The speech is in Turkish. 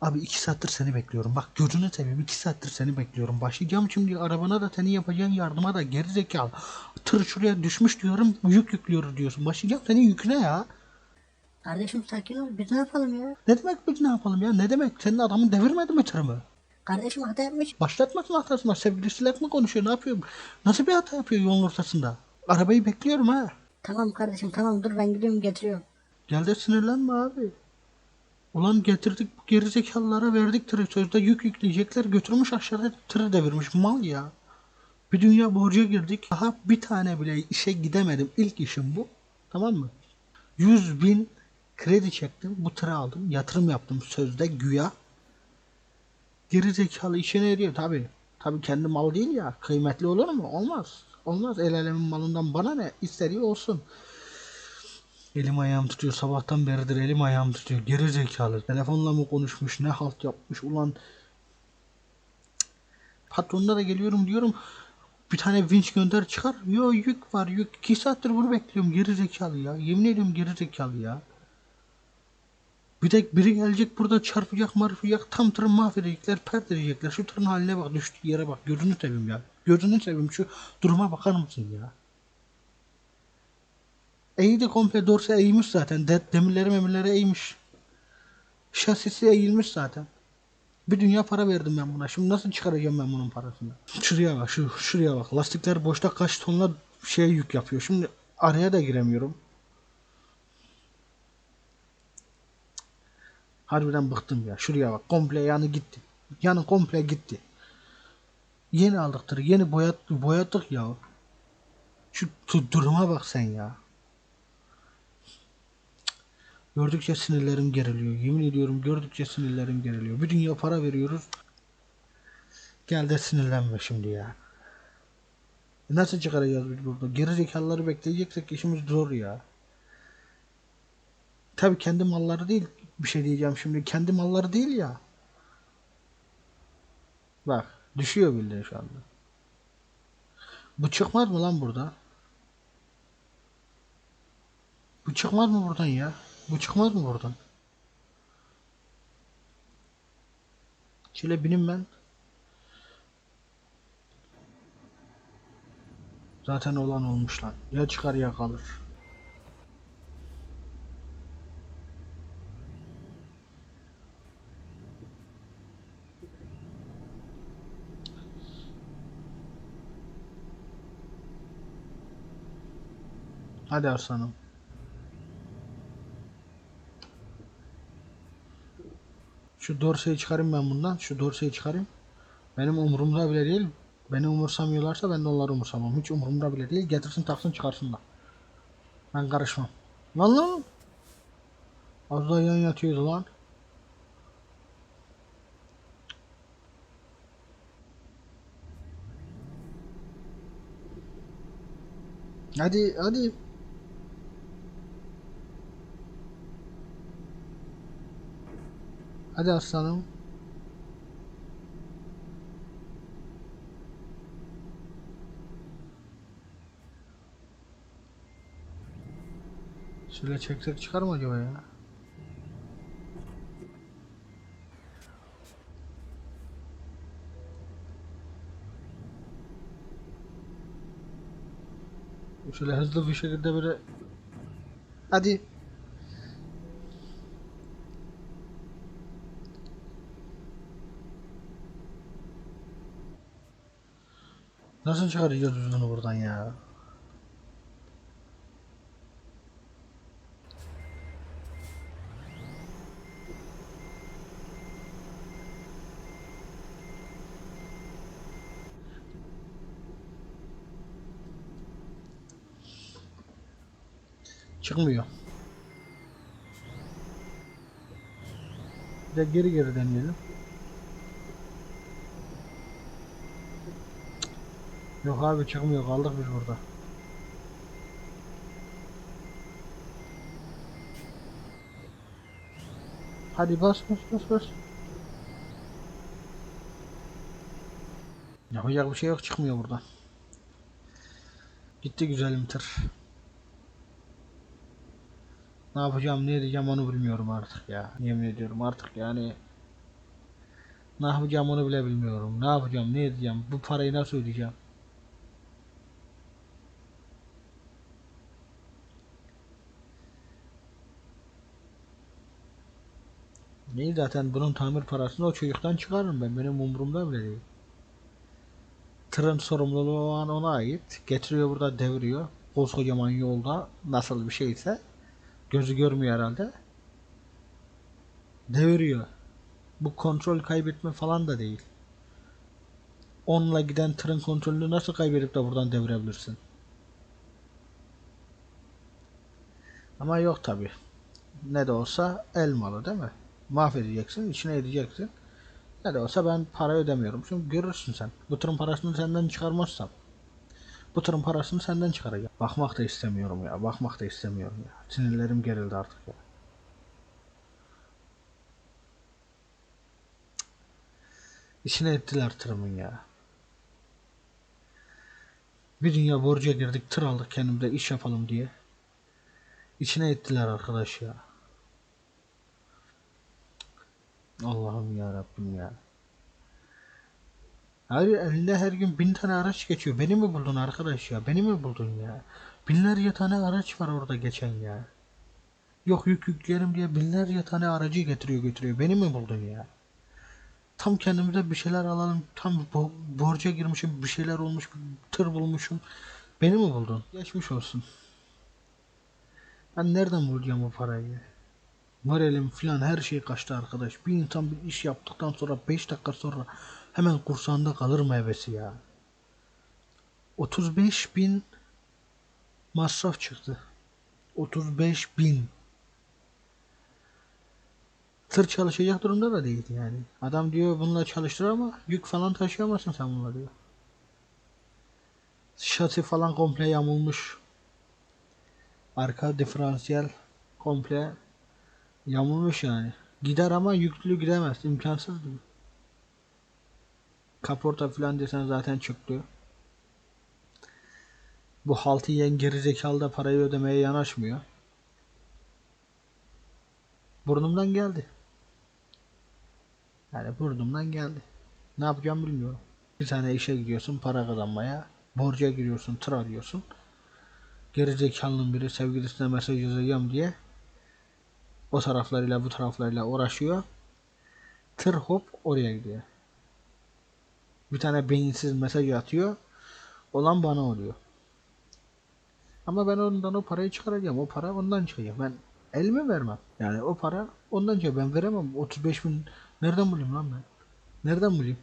Abi iki saattir seni bekliyorum. Bak gözünü seveyim iki saattir seni bekliyorum. Başlayacağım şimdi arabana da senin yapacağın yardıma da geri zekalı. Tır şuraya düşmüş diyorum yük yüklüyoruz diyorsun. Başlayacağım senin yüküne ya. Kardeşim sakin ol. Biz ne yapalım ya? Ne demek biz ne yapalım ya? Ne demek? Senin adamın devirmedi mi tırımı? Kardeşim hata yapmış. Başlatmasın hatasına. Sevgilisiyle mi konuşuyor? Ne yapıyor? Nasıl bir hata yapıyor yolun ortasında? Arabayı bekliyorum ha. Tamam kardeşim tamam dur ben gidiyorum getiriyorum. Gel de sinirlenme abi. Ulan getirdik bu gerizekalılara verdik tırı. Sözde yük yükleyecekler götürmüş aşağıda tırı devirmiş. Mal ya. Bir dünya borca girdik. Daha bir tane bile işe gidemedim. İlk işim bu. Tamam mı? 100 bin kredi çektim. Bu tırı aldım. Yatırım yaptım sözde güya. Gerizekalı işine yarıyor tabi. Tabi kendi mal değil ya. Kıymetli olur mu? Olmaz. Olmaz. El alemin malından bana ne? İstediği olsun. Elim ayağım tutuyor. Sabahtan beridir elim ayağım tutuyor. Geri zekalı. Telefonla mı konuşmuş? Ne halt yapmış? Ulan patronuna da geliyorum diyorum. Bir tane vinç gönder çıkar. Yo yük var yük. İki saattir bunu bekliyorum. Geri zekalı ya. Yemin ediyorum geri zekalı ya. Bir de biri gelecek burada çarpacak marpacak tam tırı mahvedecekler pert edecekler. Şu tırın haline bak düştüğü yere bak. Gözünü seveyim ya. Gözünü seveyim şu duruma bakar mısın ya? Eğdi komple dorse eğmiş zaten. De, demirleri memirleri eğmiş. Şasisi eğilmiş zaten. Bir dünya para verdim ben buna. Şimdi nasıl çıkaracağım ben bunun parasını? Şuraya bak, şu şuraya bak. Lastikler boşta kaç tonla şey yük yapıyor. Şimdi araya da giremiyorum. Harbiden bıktım ya. Şuraya bak. Komple yanı gitti. Yanı komple gitti. Yeni aldık tırı. Yeni boyat, boyattık ya. Şu duruma bak sen ya. Gördükçe sinirlerim geriliyor. Yemin ediyorum gördükçe sinirlerim geriliyor. Bir dünya para veriyoruz. Gel de sinirlenme şimdi ya. E Nasıl çıkaracağız biz burada? Geri zekalıları bekleyeceksek işimiz zor ya. Tabii kendi malları değil. Bir şey diyeceğim şimdi. Kendi malları değil ya. Bak düşüyor bildiğin şu anda. Bu çıkmaz mı lan burada? Bu çıkmaz mı buradan ya? Bu çıkmaz mı buradan? Şöyle bineyim ben. Zaten olan olmuş lan. Ya çıkar ya kalır. Hadi aslanım. Şu dorseyi çıkarayım ben bundan. Şu dorseyi çıkarayım. Benim umurumda bile değil. Beni umursamıyorlarsa ben de onları umursamam. Hiç umurumda bile değil. Getirsin taksın çıkarsınlar. Ben karışmam. Lan. Az daha yan yatıyordu lan. Hadi hadi. Hadi aslanım. Şöyle çeksek çıkar mı acaba ya? Şöyle hızlı bir şekilde böyle Hadi Nasıl çıkaracağız biz bunu buradan ya? Çıkmıyor. Bir de geri geri deneyelim. Yok abi çıkmıyor kaldık biz burada. Hadi bas bas bas bas. Yapacak bir şey yok çıkmıyor buradan. Gitti güzelim tır. Ne yapacağım ne edeceğim onu bilmiyorum artık ya. Yemin ediyorum artık yani Ne yapacağım onu bile bilmiyorum. Ne yapacağım, ne edeceğim, bu parayı nasıl ödeyeceğim? Neyi zaten bunun tamir parasını o çocuktan çıkarırım ben. Benim umurumda bile değil. Tırın sorumluluğu o an ona ait. Getiriyor burada deviriyor. Koskocaman yolda nasıl bir şeyse gözü görmüyor herhalde. Deviriyor. Bu kontrol kaybetme falan da değil. Onunla giden tırın kontrolünü nasıl kaybedip de buradan devirebilirsin? Ama yok tabi. Ne de olsa el malı değil mi? Mahvedeceksin, içine edeceksin. Ne de olsa ben para ödemiyorum. Çünkü görürsün sen. Bu tırın parasını senden çıkarmazsam. Bu tırın parasını senden çıkaracağım. Bakmak da istemiyorum ya. Bakmak da istemiyorum ya. Sinirlerim gerildi artık ya. İçine ettiler tırımın ya. Bir dünya borca girdik, tır aldık kendimize iş yapalım diye. İçine ettiler arkadaş ya. Allah'ım ya Rabbim ya. Hayır elinde her gün bin tane araç geçiyor. Beni mi buldun arkadaş ya? Beni mi buldun ya? Binlerce tane araç var orada geçen ya. Yok yük yükleyelim diye binlerce tane aracı getiriyor götürüyor. Beni mi buldun ya? Tam kendimize bir şeyler alalım. Tam bo- borca girmişim. Bir şeyler olmuş. Bir tır bulmuşum. Beni mi buldun? Geçmiş olsun. Ben nereden bulacağım o parayı? Moralim filan her şey kaçtı arkadaş. Bir insan bir iş yaptıktan sonra 5 dakika sonra hemen kursağında kalır mı hevesi ya? 35 bin masraf çıktı. 35 bin. Tır çalışacak durumda da değil yani. Adam diyor bununla çalıştır ama yük falan taşıyamazsın sen bununla diyor. Şasi falan komple yamulmuş. Arka diferansiyel komple yamulmuş yani. Gider ama yüklü gidemez. imkansız diyor. Kaporta falan desen zaten çıktı. Bu haltı yiyen gerizekalı da parayı ödemeye yanaşmıyor. Burnumdan geldi. Yani burnumdan geldi. Ne yapacağım bilmiyorum. Bir tane işe gidiyorsun para kazanmaya. Borca giriyorsun, tır arıyorsun. Gerizekalının biri sevgilisine mesaj yazacağım diye o taraflarıyla bu taraflarıyla uğraşıyor. Tır hop oraya gidiyor. Bir tane beyinsiz mesaj atıyor. Olan bana oluyor. Ama ben ondan o parayı çıkaracağım. O para ondan çıkacak. Ben elime vermem. Yani o para ondan çıkacak. Ben veremem. 35 bin nereden bulayım lan ben? Nereden bulayım?